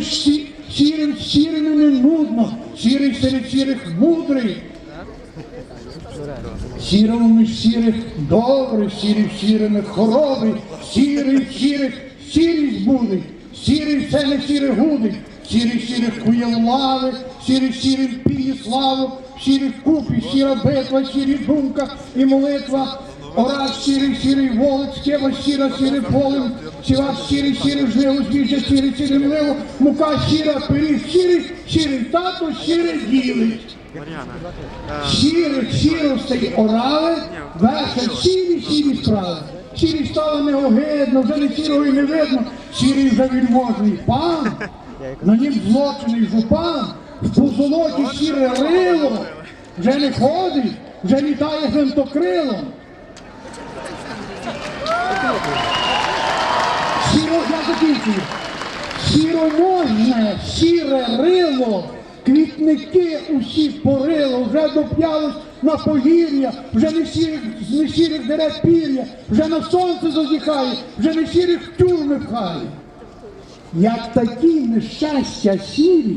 між сі- сірим сірими не нудно, сірий серед сірих мудрий. Сірому між сірих добрий, сірий сірими хоробрий, сірий сірих сірість буде, сірий все не сірий гудить, сірий сірих кує лави, сірий в сірим піє славу, сірих купі, сіра битва, сірі думка і молитва. Ораж сірий, сірий волик, скева сіра, сірий полем, сіва сірий, сірий жниво, збіжжя сірий, сірий мливо, мука сіра, пиріг сірий, сірий тато, сірий ділить. Сірих, сіростей орали, вершать сірі, сірі справи. Сірі стало не огидно, вже не сірого і не видно. Сірий вже вільможний пан, на нім злочений жупан, в позолоті сіре рило, вже не ходить, вже літає гвинтокрилом. Закінчую. Сіроможне, сіре рило, квітники усі порило, вже доп'ялось на погір'я, вже не сірих, не сірих дерев пір'я, вже на сонце зазіхає, вже не сірих в тюрми пхає. Як такі нещастя сірі,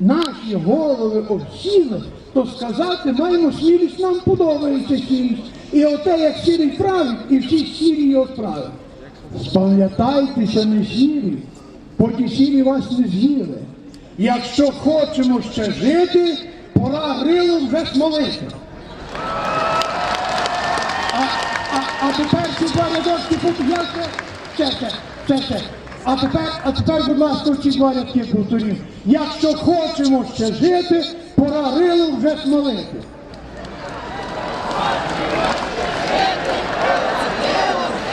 наші голови обсіли, то сказати маємо смілість, нам подобається сірість. І оте, як сірий править, і всі сірі його справить. Спам'ятайтеся, не сірі, поки сірі вас не з'їли. Якщо хочемо ще жити, пора грилом вже смолити. А, а, а тепер ці два рядочки тут я ще, ще, ще, ще, ще. А тепер, а тепер, будь ласка, ці два рядки повторів. Якщо хочемо ще жити, пора грилом вже смолити.